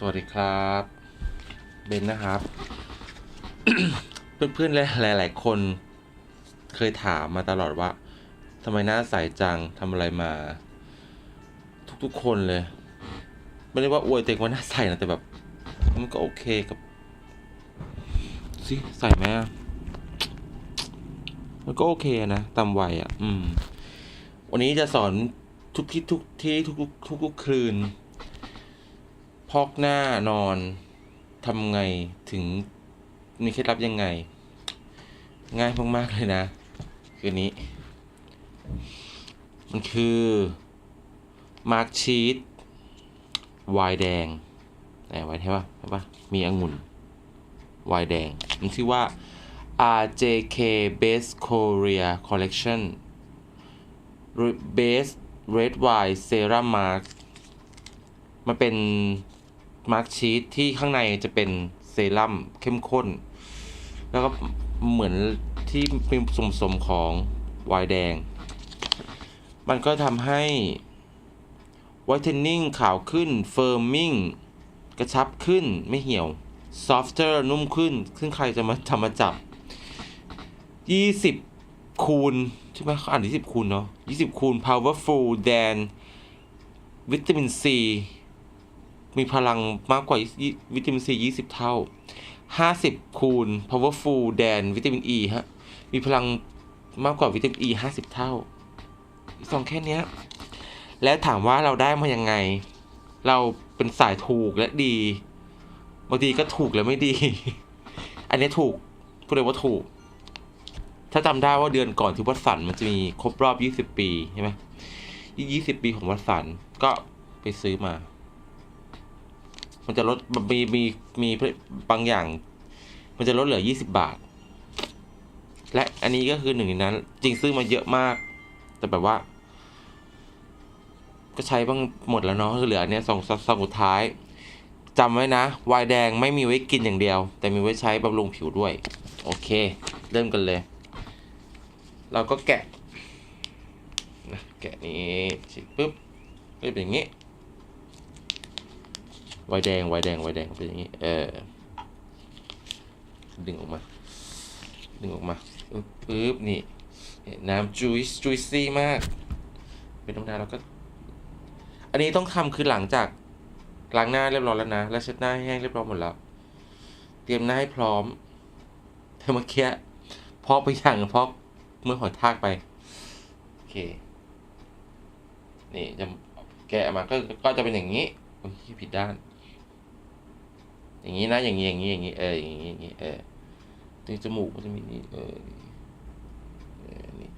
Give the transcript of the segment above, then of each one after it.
สวัสดีครับเบนนะครับ เพื่อนๆหลาย ๆ คนเคยถามมาตลอดว่าทำไมหน้าใสจังทำอะไรมา ทุกๆคนเลย ไม่ได้ว่าอวยเตัวเองว่าหน้าใสนะแต่แบบ มันก็โอเคกับสิใส่ไหมมันก็โอเคนะตามวัยอะ อืม วันนี้จะสอนทุกที่ทุกที่ทุกทุกทุกคืน อกหน้านอนทำไงถึงมีเคล็ดลับยังไง ง่ายมากๆเลยนะ คือนี้ มันคือมาร์กชีสไวน์แดงไหนไวน์ใช่ปะใช่ปะมีองุ่นไวน์แดง มันชื่อว่า RJK Base Korea Collection Base Red Wine Serum Mask มันเป็น มาร์กชีสที่ข้างในจะเป็นเซรั่มเข้มข้น แล้วก็เหมือนที่มีส่วนผสมของไวน์แดง มันก็ทำให้ไวท์เทนนิ่งขาวขึ้นเฟิร์มมิ่งกระชับขึ้นไม่เหี่ยวซอฟเตอร์นุ่มขึ้น ซึ่งใครจะมาทำมาจับ 20 คูณ ใช่ไหมเขาอ่าน20 คูณเนาะ20 คูณ powerful than วิตามินซี มีพลังมากกว่าวิตามินซี 20 เท่า 50 คูณ powerful than วิตามินอ e, ีฮะ มีพลังมากกว่าวิตามินอ e ี50 เท่าสองแค่นี้แล้วถามว่าเราได้มายังไง เราเป็นสายถูกและดีบางทีก็ถูกและไม่ดี อันนี้ถูกพูดเลยว่าถูก ถ้าจำได้ว่าเดือนก่อนที่วัดสันมันจะมีครบรอบ 20 ปีใช่ไหม20 ปีของวัดสันก็ไปซื้อมา มันจะลดมีมีมีบางอย่าง มันจะลดเหลือ20บาท และอันนี้ก็คือหนึ่งในนั้น จริงซื้อมาเยอะมาก แต่แบบว่า ก็ใช้บ้างหมดแล้วเนาะคือเหลือเนี่ยสองสองสุดท้ายจำไว้นะไวน์แดงไม่มีไว้กินอย่างเดียว แต่มีไว้ใช้บำรุงผิวด้วย โอเค เริ่มกันเลย เราก็แกะนะแกะนี้ฉีกปุ๊บก็เป็นอย่างนี้ ไวแดงไวแดงไวแดงเป็นอย่างนี้ เออ ดึงออกมา ดึงออกมาปึ๊บปึ๊บนี่ น้ำจุยจุยซี่มาก เป็นน้ำน้ำแล้วก็ อันนี้ต้องทำคือหลังจากล้างหน้าเรียบร้อยแล้วนะ แล้วเช็ดหน้าให้แห้งเรียบร้อยหมดแล้ว เตรียมหน้าให้พร้อมแต่เมื่อกี้พอกไปอย่างพอกเมื่อหอยทากไป โอเค นี่จะแกะมาก็ก็จะเป็นอย่างนี้โอ้ยผิดด้าน อย่างนี้นะ อย่างนี้อย่างนี้อย่างนี้เอออย่างนี้อย่างนี้เออตรงจมูกมันจะมีนี่เออออนี่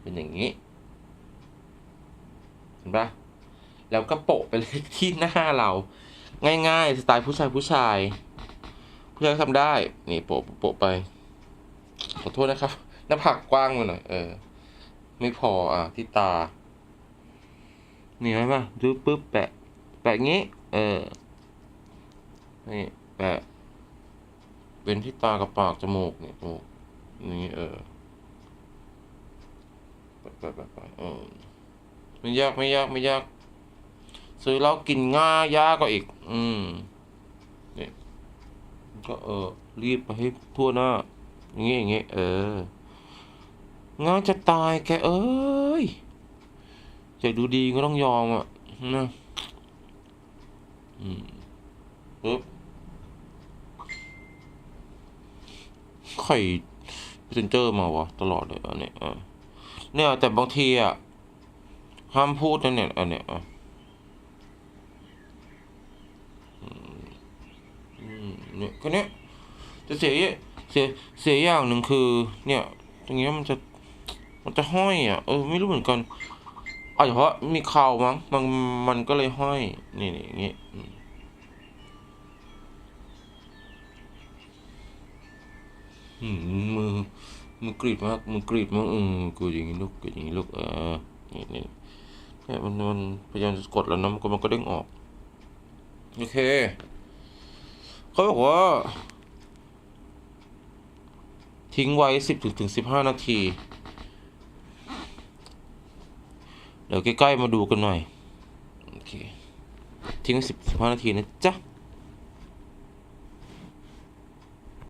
เป็นอย่างนี้เห็นปะแล้วก็โปะไปเลยที่หน้าเรา ง่ายๆสไตล์ผู้ชายผู้ชาย ผู้ชายทำได้ นี่โปะโปะไปขอโทษนะครับหน้าผากกว้างไปหน่อยเออ ไม่พออะที่ตา นี่ไหมป่ะดูปุ๊บแปะ แปะงี้ เออ นี่แปะเป็นที่ตากับปากจมูกเนี่ยจมูกนี่เออแปะแปะแปะแปเออไม่ยากไม่ยากไม่ยาก ซื้อแล้วกินง่ายยากกว่าอีก อืมเนี่ยก็เออ รีบไปให้ทั่วหน้าอย่างงี้อย่างงี้เออง่ายจะตายแกเอ้ยอยากดูดีก็ต้องยอมอะนะ อืมปึ๊บใครพรีเซนเจอร์มาวะตลอดเลยอันเนี้ยเออเนี่ยแต่บางทีอะห้ามพูดนะเนี่ยอันเนี้ยอะเนี่ยก็เนี้ยจะเสียเสียเสียอย่างหนึ่งคือ เนี่ย ตรงเนี้ยมันจะมันจะห้อยอะเออไม่รู้เหมือนกันอาจจะเพราะมีเข่ามั้งมันมันก็เลยห้อยนี่นี่อย่างงี้อื อืมมือมือกรีดมากมือกรีดมากอืมกูอย่างงี้ลูกกูอย่างงี้ลูกเออนี่นี่เนี่ยมันมันพยายามจะกดแล้วนะมันก็มันก็เด้งออกโอเคเขาบอกว่า ทิ้งไว้สิบถึงถึงสิบห้านาที เดี๋ยวใกล้ๆมาดูกันหน่อย โอเค ทิ้งไว้สิบสิบห้านาทีนะจ๊ะ